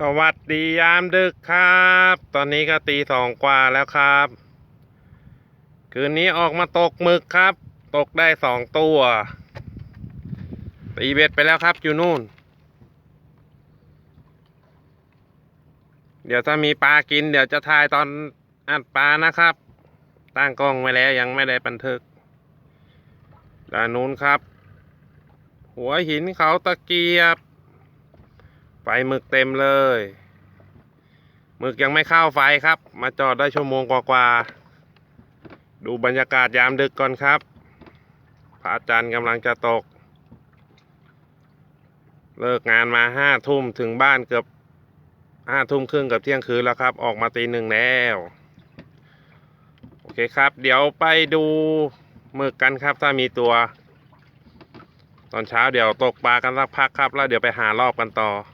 สวัสดียามดึกครับ ตอนนี้ก็ตีสองกว่าแล้วครับ คืนนี้ออกมาตกหมึกครับ ตกได้สองตัว ตีเบ็ดไปแล้วครับอยู่นู่น เดี๋ยวถ้ามีปลากิน เดี๋ยวจะถ่ายตอนอัดปลานะครับ ตั้งกล้องไว้แล้วยังไม่ได้บันทึกด้านนู้นครับ หัวหินเขาตะเกียบ ไฟหมึกเต็มเลยหมึกยังไม่เข้าไฟครับ มาจอดได้ชั่วโมงกว่าๆดูบรรยากาศยามดึกก่อนครับพระอาจารย์กำลังจะตก เลิกงานมาห้าทุ่มถึงบ้านเกือบห้าทุ่มครึ่งกับเที่ยงคืนแล้วครับ ออกมาตีหนึ่งแล้ว โอเคครับ เดี๋ยวไปดูหมึกกันครับ ถ้ามีตัว ตอนเช้าเดี๋ยวตกปลากันสักพักครับ แล้วเดี๋ยวไปหารอบกันต่อโอ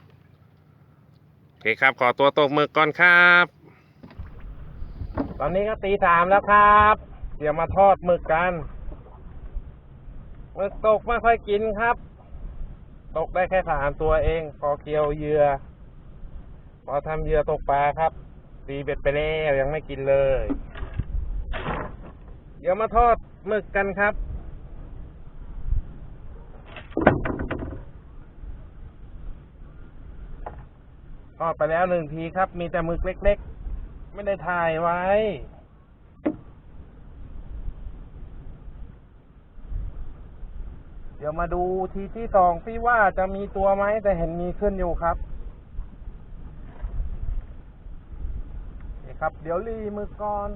เคครับ ขอตัวตกหมึกก่อนครับ ตอนนี้ก็ตีสามแล้วครับเดี๋ยวมาทอดหมึกกันหมึกตกไม่ค่อยกินครับ ตกได้แค่สามตัวเองพอเกี่ยวเหยื่อพอทำเหยื่อตกปลาครับตีเบ็ดไปแล้วยังไม่กินเลย เดี๋ยวมาทอดหมึกกันครับ ทอดไปแล้วหนึ่งทีครับ มีแต่มึกเล็ก ๆ ไม่ได้ถ่ายไว้ เดี๋ยวมาดูทีที่สองพี่ว่าจะมีตัวไหมแต่เห็นมีขึ้นอยู่ครับนี่ครับ เดี๋ยวรีมือก่อน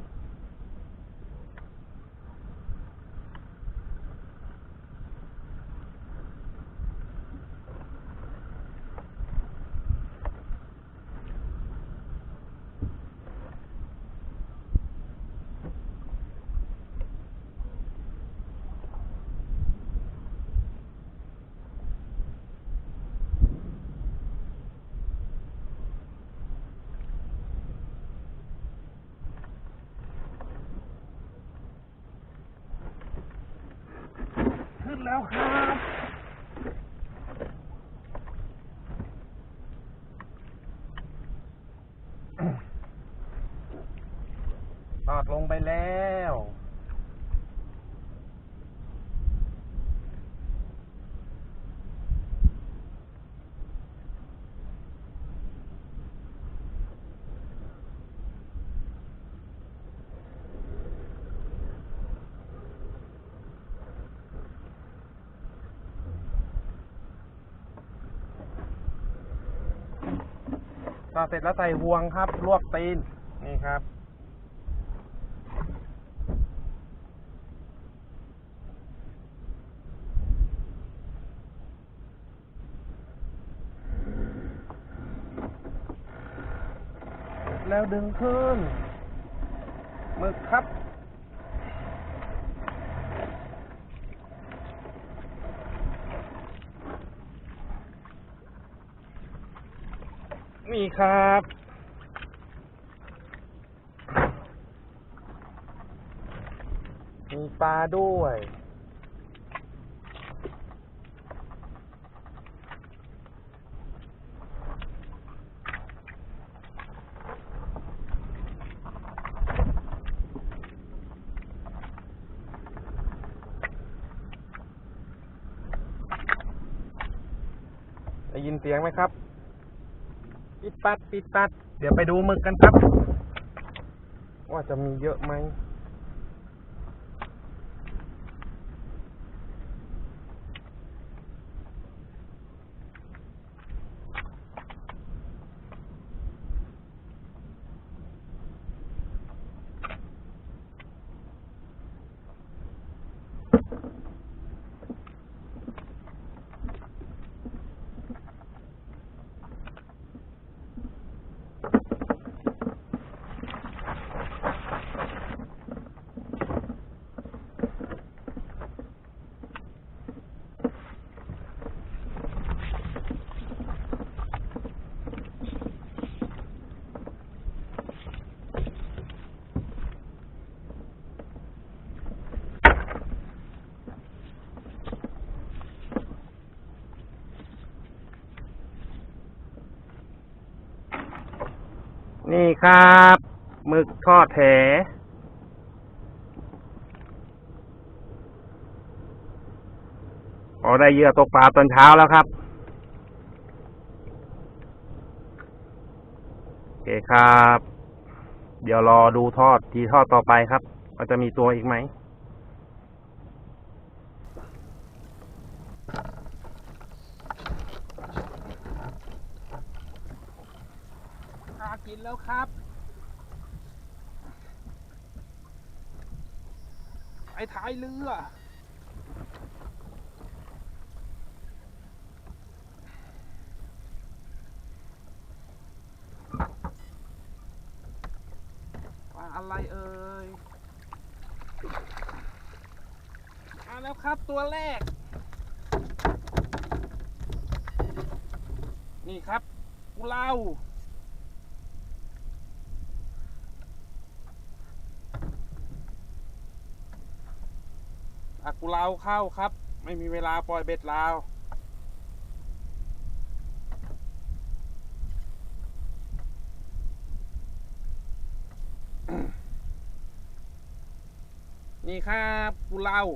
แล้วครับ ตอดลงไปแล้ว พอเสร็จแล้วใส่ห่วงครับลวกตีน นี่ครับ แล้วดึงขึ้น มึกครับ นี่ครับ มีปลาด้วยได้ยินเสียงไหมครับ ปิดปัดปิดปัด เดี๋ยวไปดูหมึกกันครับ ว่าจะมีเยอะไหม นี่ครับหมึกทอดแถพอได้เหยื่อตกปลาตอนเช้าแล้วครับ โอเคครับ เดี๋ยวรอดูทอดทีทอดต่อไปครับว่าจะมีตัวอีกไหมากินแล้วครับ ไอ้ท้ายเรือว่าอะไรเอ่ยมาแล้วครับตัวแรก นี่ครับกูเล่า อากุลาวเข้าครับ ไม่มีเวลาปล่อยเบ็ดลาวนี่ครับกุลาว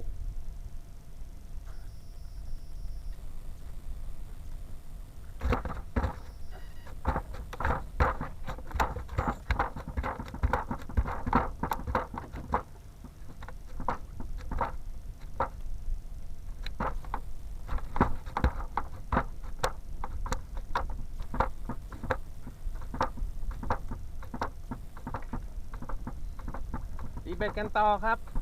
เบ็ดกันต่อครับ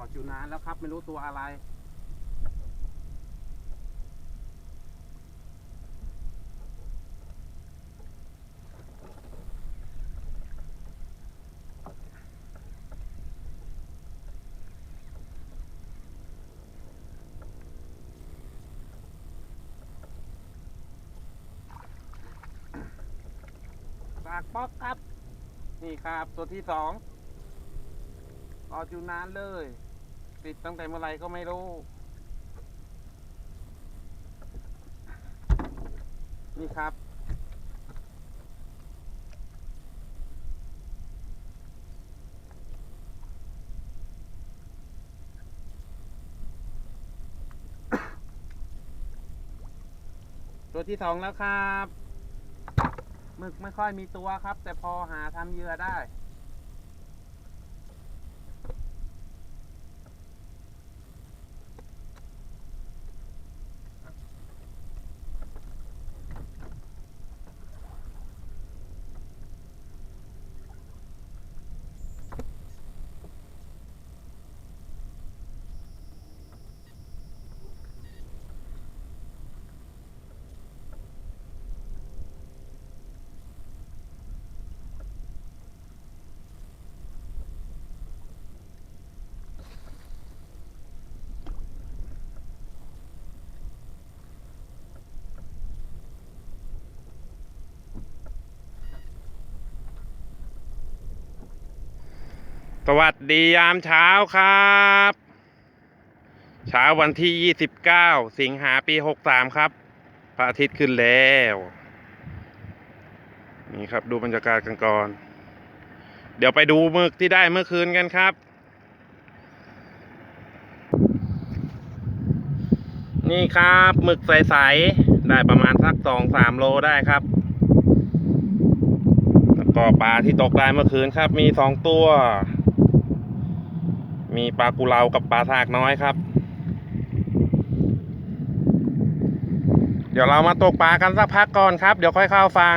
ต่อยู่นานแล้วครับ ไม่รู้ตัวอะไร ปากป๊อกครับ นี่ครับตัวที่สองรออยู่นานเลย ติดตั้งแต่เมื่อไหร่ก็ไม่รู้ นี่ครับ ตัวที่สองแล้วครับหมึกไม่ค่อยมีตัวครับ แต่พอหาทำเหยื่อได้ วัสดียามเช้าครับ เช้าวันที่ 29 สิงหาปี 63 ครับพระอาทิตย์ขึ้นแล้ว นี่ครับดูบรรยากาศกันก่อน เดี๋ยวไปดูหมึกที่ได้เมื่อคืนกันครับ นี่ครับหมึกใส ๆ ได้ประมาณสักสองสามโลได้ครับแล้วก็ปลาที่ตกได้เมื่อคืนครับ มีสองตัว มีปลากุเลากับปลาทากน้อยครับ เดี๋ยวเรามาตกปลากันสักพักก่อนครับ เดี๋ยวค่อยเข้าฟัง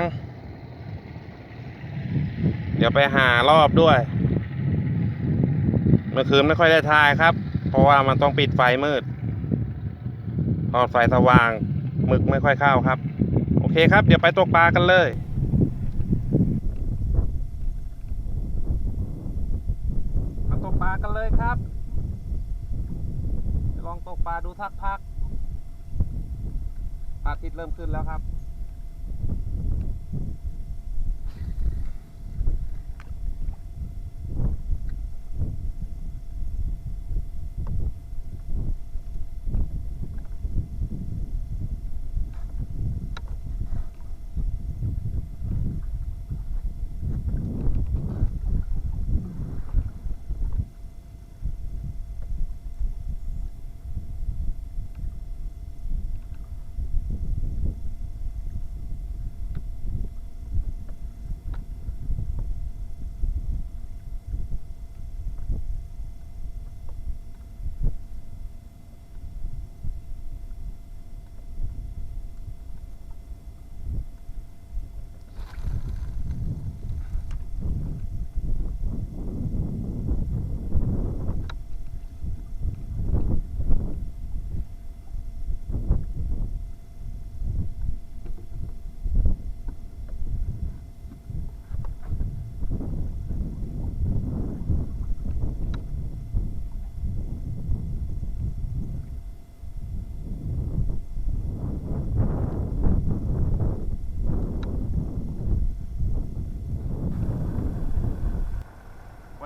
เดี๋ยวไปหารอบด้วย เมื่อคืนไม่ค่อยได้ทายครับ เพราะว่ามันต้องปิดไฟมืดตอนไฟสว่างมึกไม่ค่อยเข้าครับ โอเคครับ เดี๋ยวไปตกปลากันเลย มาตก ปลากันเลยครับ จะลองตกปลาดูสักพักอาทิตย์เริ่มขึ้นแล้วครับ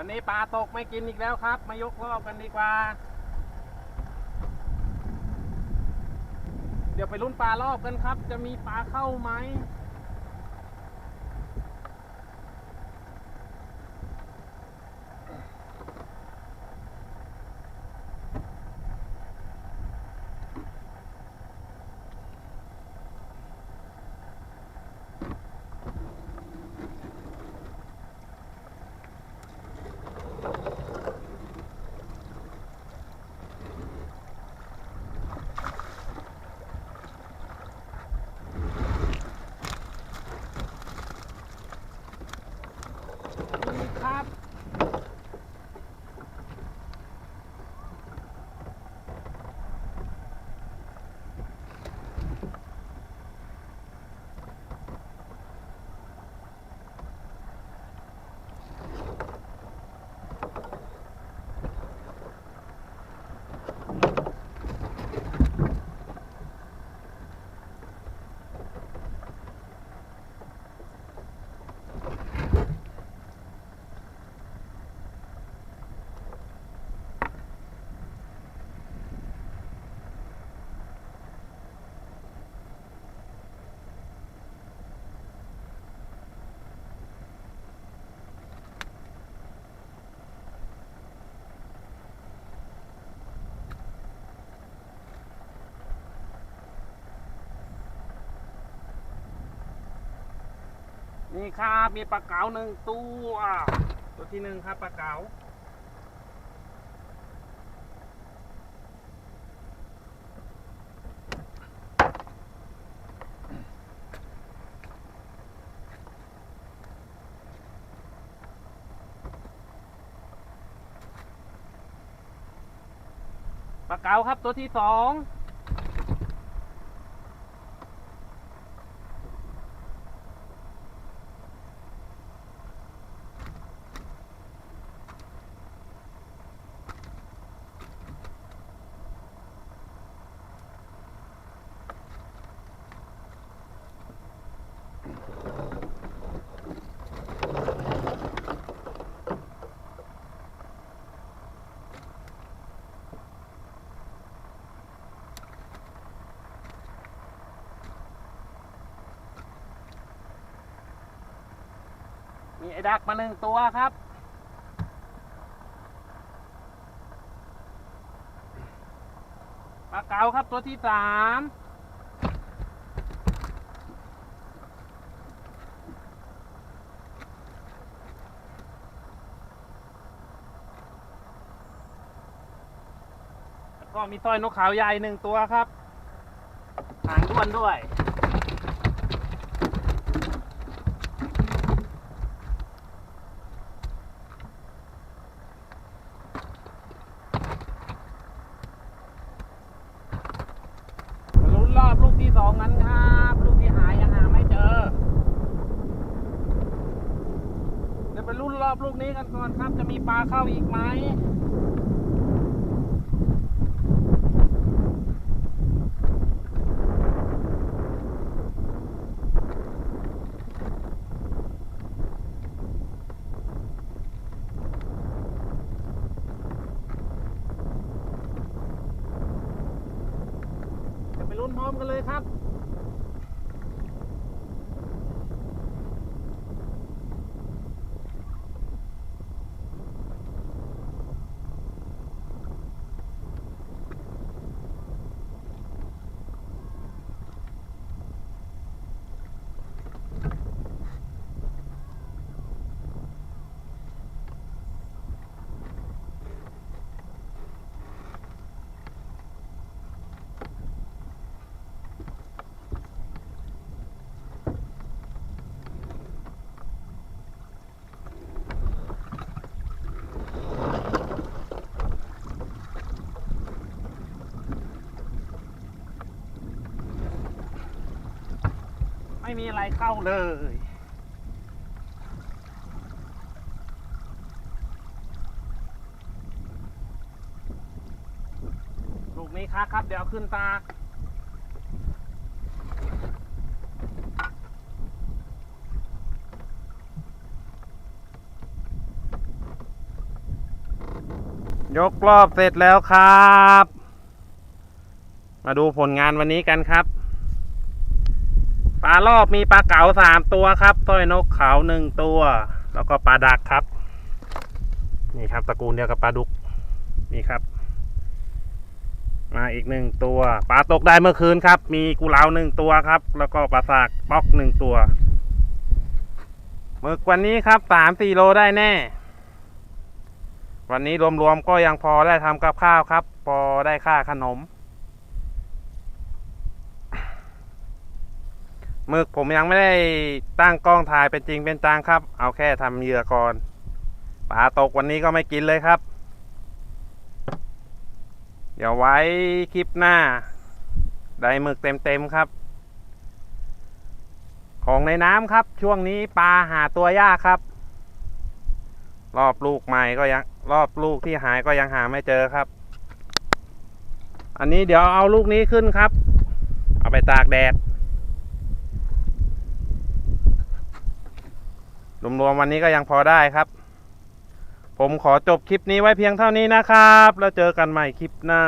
นนี้ปลาตกไม่กินอีกแล้วครับ มายกรอบกันดีกว่า เดี๋ยวไปลุ้นปลารอบกันครับ จะมีปลาเข้าไหม นี่ครับ นี่ครับมีปลาเก๋าหนึ่งตัว ตัวที่หนึ่งครับปลาเก๋าปลาเก๋าครับตัวที่สอง มีไอ้ดักมาหนึ่งตัวครับ ปลาเก๋าครับตัวที่สามแล้วก็มีสร้อยนกขาวใหญ่หนึ่งตัวครับหางด้วนด้วย มาลุ้นรอบ ของนั้นครับลูกที่หายยังหาไม่เจอ เดี๋ยวไปรุ่นรอบลูกนี้กันก่อนครับ จะมีปลาเข้าอีกไหม เดี๋ยวไปลุ้นพร้อมกันเลยครับ ไม่มีอะไรเข้าเลย ลูกนี้ครับครับ เดี๋ยวขึ้นตายกรอบเสร็จแล้วครับ มาดูผลงานวันนี้กันครับ ลารอบมีปลาเก๋าสามตัวครับสร้อยนกเขาหนึ่งตัว แล้วก็ปลาดักครับ นี่ครับตระกูลเดียวกับปลาดุกนี่ครับ มาอีกหนึ่งตัวปลาตกได้เมื่อคืนครับ มีกุเลาหนึ่งตัวครับ แล้วก็ปลาสากป๊อกหนึ่งตัวหมึกวันนี้ครับสามสี่โลได้แน่ วันนี้รวมๆก็ยังพอได้ทำกับข้าวครับ พอได้ค่าขนม หมึกผมยังไม่ได้ตั้งกล้องถ่ายเป็นจริงเป็นจังครับ เอาแค่ทำเหยื่อก่อนปลาตกวันนี้ก็ไม่กินเลยครับ เดี๋ยวไว้คลิปหน้า ได้หมึกเต็มๆครับ ของในน้ำครับ ช่วงนี้ปลาหาตัวยากครับ รอบลูกใหม่ก็ยังรอบลูกที่หายก็ยังหาไม่เจอครับ อันนี้เดี๋ยวเอาลูกนี้ขึ้นครับ เอาไปตากแดด รวมๆวันนี้ก็ยังพอได้ครับ ผมขอจบคลิปนี้ไว้เพียงเท่านี้นะครับ แล้วเจอกันใหม่คลิปหน้า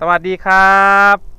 สวัสดีครับ